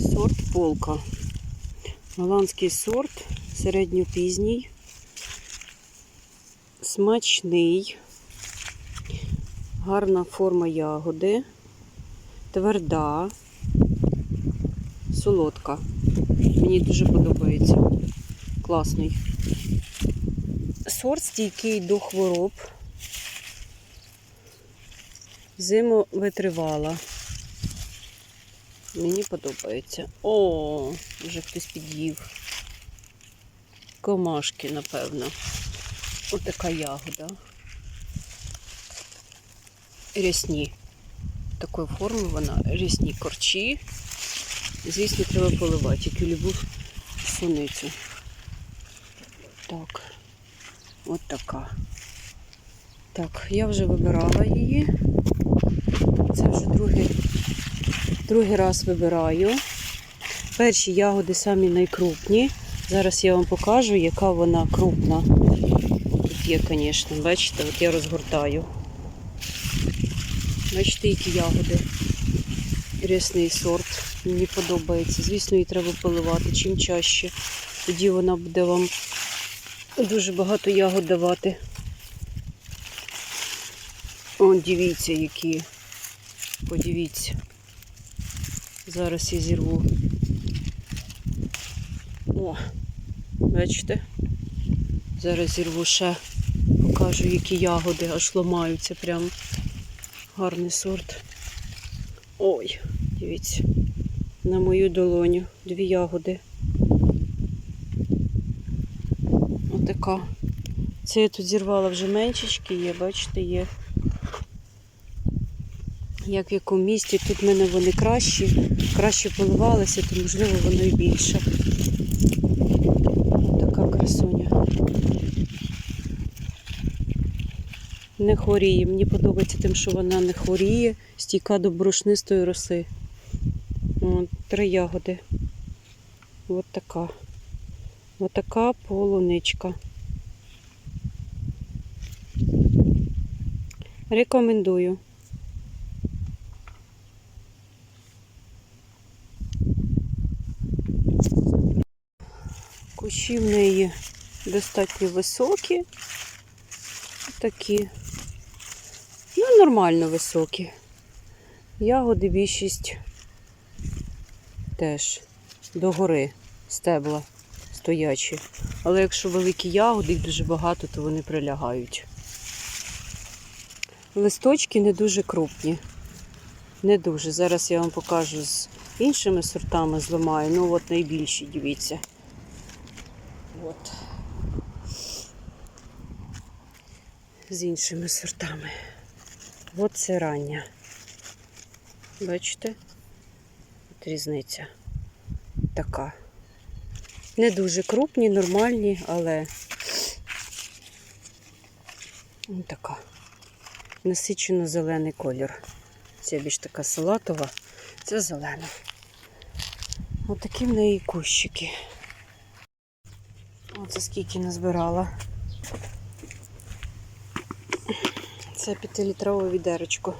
Сорт полка. Голландський сорт, середньопізній, смачний, гарна форма ягоди, тверда, солодка. Мені дуже подобається. Класний. Сорт стійкий до хвороб. Зиму витривала. Мені подобається. О, вже хтось під'їв. Комашки, напевно. Ось така ягода. Рясні. Такої форми вона рясні корчі. Звісно, треба поливати, як і любу суницю. Так, от така. Так, я вже вибирала її. Це вже другий, другий раз вибираю. Перші ягоди самі найкрупні. Зараз я вам покажу, яка вона крупна. Тут є, звісно, бачите, от я розгортаю. Бачите, які ягоди. Рясний сорт. Мені подобається. Звісно, її треба поливати чим чаще. Тоді вона буде вам дуже багато ягод давати. О, дивіться, які. Подивіться. Зараз я зірву. О, бачите? Зараз зірву ще. Покажу, які ягоди аж ламаються прям. Гарний сорт. Ой, дивіться. На мою долоню. Дві ягоди. Отака. Це я тут зірвала вже меншечки є, бачите, є. Як в якому місті, тут в мене вони кращі, краще поливалися, то можливо воно і більше. Ось така красуня. Не хворіє. Мені подобається тим, що вона не хворіє, стійка до борошнистої роси. От, три ягоди. Ось така. Ось така полуничка. Рекомендую. Кущі в неї достатньо високі. Такі. Ну, нормально високі. Ягоди більшість теж догори стебла стоячі. Але якщо великі ягоди, їх дуже багато, то вони прилягають. Листочки не дуже крупні. Не дуже. Зараз я вам покажу з іншими сортами зламаю. Ну от найбільші, дивіться. От. З іншими сортами. От це рання. Бачите? От різниця така. Не дуже крупні, нормальні, але така. Насичено зелений колір. Це більш така салатова, це зелена. Ось такі в неї кущики. Оце скільки назбирала. Це п'ятилітрове відерочко.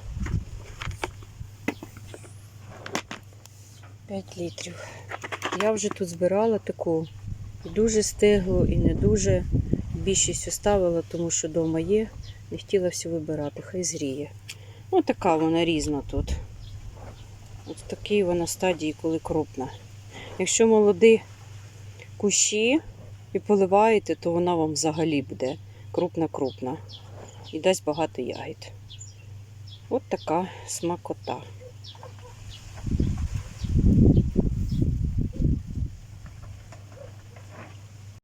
5 літрів. Я вже тут збирала таку і дуже стиглу, і не дуже. Більшість оставила, тому що вдома є. Не хотіла все вибирати, хай зріє. Ось така вона різна тут. Ось такій вона стадії, коли крупна. Якщо молоді кущі і поливаєте, то вона вам взагалі буде крупна-крупна. І дасть багато ягід. От така смакота.